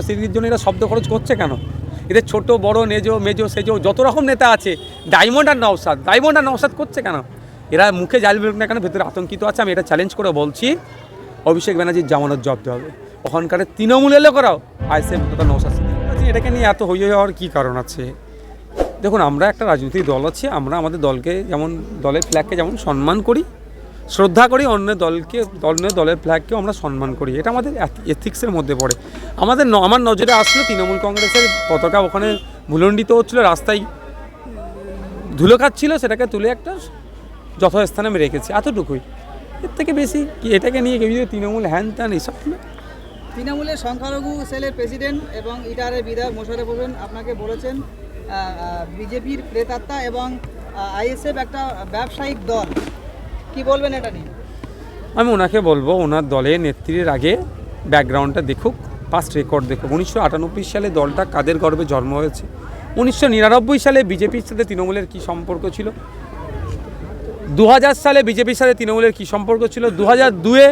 স্মৃতির জন্য এরা শব্দ খরচ করছে কেন? এদের ছোট, বড়, নেজো, মেজো, সেজো, যত রকম নেতা আছে ডায়মন্ড আর নওসাদ ডায়মন্ড আর নওসাদ করছে কেন? এরা মুখে জাল বেরোক না কেন, ভেতরে আতঙ্কিত আছে, আমি এটা চ্যালেঞ্জ করে বলছি। অভিষেক ব্যানার্জির জামানত জব্দ হবে। ওখানকার তৃণমূল এলে করাও। আইসে তথা সিদ্দিকী। এটাকে নিয়ে এত হই হই হওয়ার কী কারণ আছে? দেখুন, আমরা একটা রাজনৈতিক দল আছে, আমরা আমাদের দলকে যেমন, দলের ফ্ল্যাগকে যেমন সম্মান করি, শ্রদ্ধা করি অন্য দলকে অন্য দলের ফ্ল্যাগকেও আমরা সম্মান করি। এটা আমাদের এথিক্সের মধ্যে পড়ে। আমাদের আমার নজরে আসলো তৃণমূল কংগ্রেসের পতাকা ওখানে ভুলণ্ডিত হচ্ছিল রাস্তায় ধুলো খাচ্ছিল সেটাকে তুলে একটা যথাস্থানে আমি রেখেছি। এতটুকুই। এর থেকে বেশি কি এটাকে নিয়ে কেউ যদি তৃণমূল হ্যান ত্যান এইসব তৃণমূলের সংখ্যালঘু সেলের প্রেসিডেন্ট এবং ইটারের বিধায়ক মোশারফ হোসেন আপনাকে বলেছেন বিজেপির প্রেতাত্মা এবং আইএসএফ একটা ব্যবসায়িক দল। কি বলবেন এটা নিয়ে? আমি ওনাকে বলব ওনার দলের নেত্রীর আগে ব্যাকগ্রাউন্ডটা দেখুক। পাস্ট রেকর্ড দেখো। উনিশশো আটানব্বই সালে দলটা কাদের গর্বে জন্ম হয়েছে? উনিশশো নিরানব্বই সালে বিজেপির সাথে তৃণমূলের কী সম্পর্ক ছিল? দু হাজার সালে বিজেপির সাথে তৃণমূলের কী সম্পর্ক ছিল? দু হাজার দুয়ে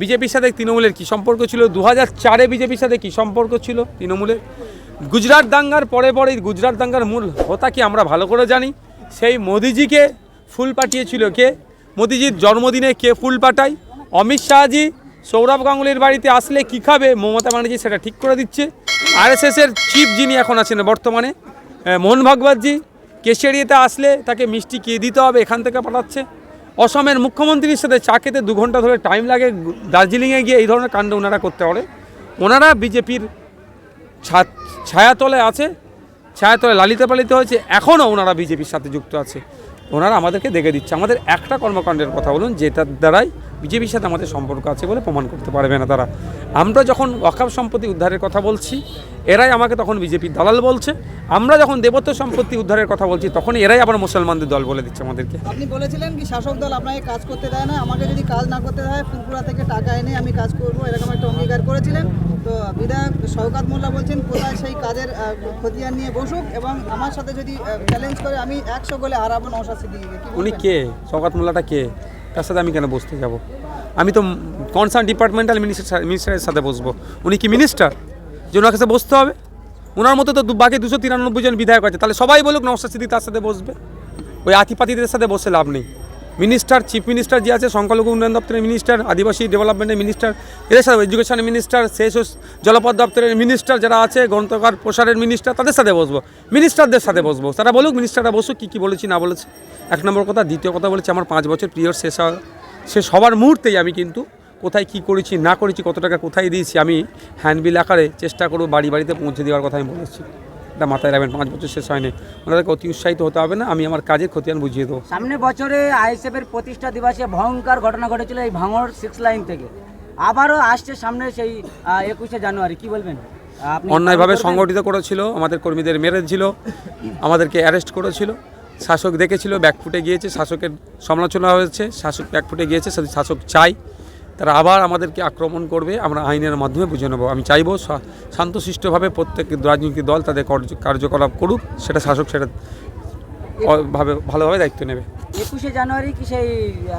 বিজেপির সাথে তৃণমূলের কী সম্পর্ক ছিল? দু হাজার চারে বিজেপির সাথে কী সম্পর্ক ছিল তৃণমূলের? গুজরাট দাঙ্গার পরে পরে গুজরাট দাঙ্গার মূল হোতা কি আমরা ভালো করে জানি? সেই মোদিজিকে ফুল পাঠিয়েছিল কে? মোদিজির জন্মদিনে কে ফুল পাঠায়? অমিত শাহজি সৌরভ গাঙ্গুলির বাড়িতে আসলে কী খাবে, মমতা ব্যানার্জি সেটা ঠিক করে দিচ্ছে। আরএসএসের চিফ যিনি এখন আছেন বর্তমানে মোহন ভাগবতজি কেশিয়ারিতে আসলে তাকে মিষ্টি কে দিতে হবে এখান থেকে পাঠাচ্ছে। অসমের মুখ্যমন্ত্রীর সাথে চা খেতে দু ঘণ্টা ধরে টাইম লাগে, দার্জিলিংয়ে গিয়ে এই ধরনের কাণ্ড ওনারা করতে পারে। ওনারা বিজেপির ছায়াতলে আছে, ছায়াতলে লালিতে পালিত হয়েছে, এখনও ওনারা বিজেপির সাথে যুক্ত আছে। ওনারা আমাদেরকে দেখে দিচ্ছে। আমাদের একটা কর্মকাণ্ডের কথা বলুন, যেটার দ্বারাই বিজেপির সাথে আমাদের সম্পর্ক আছে বলে প্রমাণ করতে পারবে না তারা। আমরা যখন অকাপ সম্পত্তি উদ্ধারের কথা বলছি এরাই আমাকে তখন বিজেপির দালাল বলছে। আমরা যখন দেবত্ব সম্পত্তি উদ্ধারের কথা বলছি তখন এরাই আবার মুসলমানদের দল বলে দিচ্ছে আমাদেরকে। আপনি বলেছিলেন কি শাসক দল আপনাকে কাজ করতে দেয় না আমাকে যদি কাজ না করতে দেয় ফুলপুরা থেকে টাকা এনে আমি কাজ করব এরকম একটা অঙ্গীকার করেছিলেন। তো বিধায়ক শওকাত মোল্লা বলছেন কোথায় সেই কাজের খতিয়ান নিয়ে বসুক এবং আমার সাথে যদি চ্যালেঞ্জ করে আমি একশো গোলে হারাবো সিদ্দিকিকে। কি উনি কে? সৌগাত মোল্লাটা কে? তার সাথে আমি কেন বসতে যাব? আমি তো কনসার্ন ডিপার্টমেন্টাল মিনিস্টার মিনিস্টারের সাথে বসবো। উনি কি মিনিস্টার যে ওনার কাছে বসতে হবে? ওনার মতো তো বাকি দুশো তিরানব্বই জন বিধায়ক আছে। তাহলে সবাই বলুক নমস্কার সিদ্দিক তার সাথে বসবে। ওই আতিপাতিদের সাথে বসে লাভ নেই। মিনিস্টার, চিফ মিনিস্টার যে আছে, সংখ্যালঘু উন্নয়ন দপ্তরের মিনিস্টার, আদিবাসী ডেভেলপমেন্টের মিনিস্টার এদের সাথে এডুকেশনের মিনিস্টার শেষ জলপথ দপ্তরের মিনিস্টার যারা আছে, গ্রন্থকার, প্রসারের মিনিস্টার, তাদের সাথে বসবো। মিনিস্টারদের সাথে বসবো। তারা বলুক, মিনিস্টাররা বসুক, কী কী বলেছি, না বলেছে। এক নম্বর কথা, দ্বিতীয় কথা বলেছি, আমার পাঁচ বছর পিরিয়ড শেষ হওয়ার শেষ হওয়ার মুহূর্তেই আমি কিন্তু কোথায় কি করেছি, না করেছি, কত টাকা কোথায় দিয়েছি, আমি হ্যান্ডবিল আকারে চেষ্টা করব বাড়ি বাড়িতে পৌঁছে দেওয়ার কথা আমি বলেছি। এটা মাথায় রাখবেন পাঁচ বছর শেষ হয়নি। ওনাদেরকে অতি উৎসাহিত হতে হবে না আমি আমার কাজের খতিয়ান বুঝিয়ে দেবো। সামনে বছরে আইএসএফ এর প্রতিষ্ঠা দিবসে ভয়ঙ্কর ঘটনা ঘটেছিল এই ভাঙর সিক্স লাইন থেকে। আবারও আসছে সামনে সেই একুশে জানুয়ারি কি বলবেন? অন্যায়ভাবে সংগঠিত করেছিল আমাদের কর্মীদের মেরেছিল আমাদেরকে অ্যারেস্ট করেছিল। শাসক দেখেছিল ব্যাকফুটে গিয়েছে শাসকের সমালোচনা হয়েছে শাসক ব্যাকফুটে গিয়েছে শাসক চাই তারা আবার আমাদেরকে আক্রমণ করবে আমরা আইনের মাধ্যমে বুঝে নেব। আমি চাইব শান্তশিষ্টভাবে প্রত্যেক রাজনৈতিক দল তাদের কার্যকলাপ করুক সেটা শাসক সেটা ভাবে ভালোভাবে দায়িত্ব নেবে। একুশে জানুয়ারি কি সেই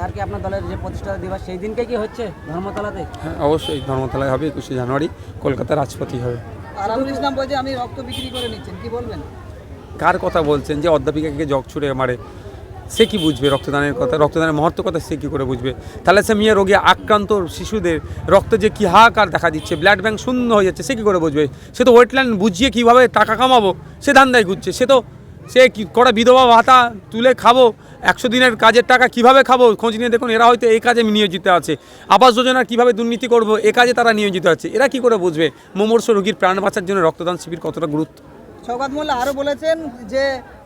আর কি আপনার দলের যে প্রতিষ্ঠা দিবস সেই দিনকে কি হচ্ছে ধর্মতলাতে? হ্যাঁ অবশ্যই ধর্মতলায় হবে একুশে জানুয়ারি কলকাতা রাজপথই হবে। ইসলাম বলছে আমি রক্ত বিক্রি করে নিচ্ছেন। কি বলবেন? কার কথা বলছেন যে অধ্যাপিকাকে জগ ছুড়ে মারে? সে কি বুঝবে রক্তদানের কথা? রক্তদানের মহত্ব কথা সে কী করে বুঝবে? তাহলে সে মেয়ে রোগে আক্রান্ত শিশুদের রক্ত যে কী হাহাকার দেখা দিচ্ছে ব্লাড ব্যাংক শূন্য হয়ে যাচ্ছে, সে কী করে বুঝবে? সে তো ওয়েটল্যান্ড বুঝিয়ে কীভাবে টাকা কামাবো? সে ধান্দায় ঘুরছে, সে তো, সে কি করে বিধবা ভাতা তুলে খাব? একশো দিনের কাজের টাকা কীভাবে খাব? খোঁজ নিয়ে দেখুন, এরা হয়তো এই কাজে নিয়োজিত আছে। আবাস যোজনার কীভাবে দুর্নীতি করব? এ কাজে তারা নিয়োজিত আছে। এরা কি করে বুঝবে? মুমূর্ষ রোগীর প্রাণ বাঁচার জন্য রক্তদান শিবির কতটা গুরুত্ব শওকাত মোল্লা আরও বলেছেন যে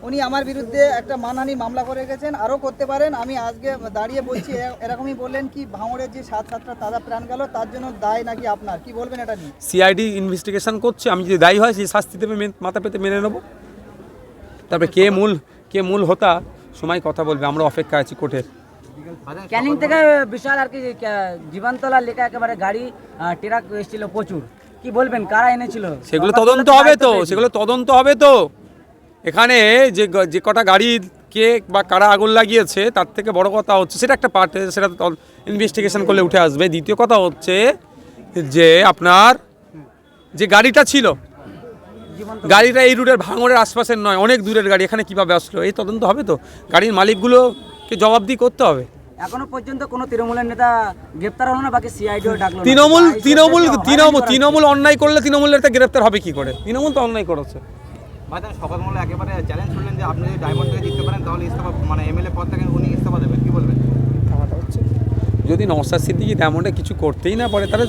উনি আমার বিরুদ্ধে একটা মানহানি মামলা করে গেছেন আরও করতে পারেন। আমি আজকে দাঁড়িয়ে বলছি এরকমই বললেন কি ভাঙড়ের যে সাত সাতটা তাজা প্রাণ গেল তার জন্য দায় নাকি আপনার? কি বলবেন এটা নিয়ে? সিআইডি ইনভেস্টিগেশন করছে আমি যদি দায়ী হয় সেই শাস্তি দেবে মাথা পেতে মেনে নেব। তারপরে কে মূল কে মূল হতা সময় কথা বলবে আমরা অপেক্ষা আছি কোর্টের ক্যানিং থেকে বিশাল আর কি জীবনতলা লেখা একেবারে গাড়ি ট্রাক এসেছিল প্রচুর। কি বলবেন? কারা এনেছিল? সেগুলো তদন্ত হবে তো সেগুলো তদন্ত হবে তো। এখানে যে যে কটা গাড়ি কে বা কারা আগুন লাগিয়েছে তার থেকে বড় কথা হচ্ছে সেটা একটা পার্ট সেটা ইনভেস্টিগেশন করলে উঠে আসবে। দ্বিতীয় কথা হচ্ছে যে আপনার যে গাড়িটা ছিল গাড়িটা এই রুটের ভাঙড়ের আশপাশের নয় অনেক দূরের গাড়ি এখানে কীভাবে আসলো? এই তদন্ত হবে তো। গাড়ির মালিকগুলোকে জবাবদি করতে হবে। এখনও পর্যন্ত কোনো তৃণমূলের নেতা গ্রেপ্তার হলো না বাকি সিআইডিও ডাকলো তৃণমূল তৃণমূল তৃণমূল তৃণমূল অন্যায় করলে তৃণমূলের নেতা গ্রেপ্তার হবে কি করে? তৃণমূল তো অন্যায় করেছে। ভাইজান একেবারে চ্যালেঞ্জ করলেন যে আপনি যদি থেকে জিততে পারেন তাহলে ইস্তফা মানে এমএলএ পদ থেকে উনি ইস্তফা দেবেন কি বলবেন? যদি নওসাদ সিদ্দিকি তেমনটা কিছু করতেই না পারে তাহলে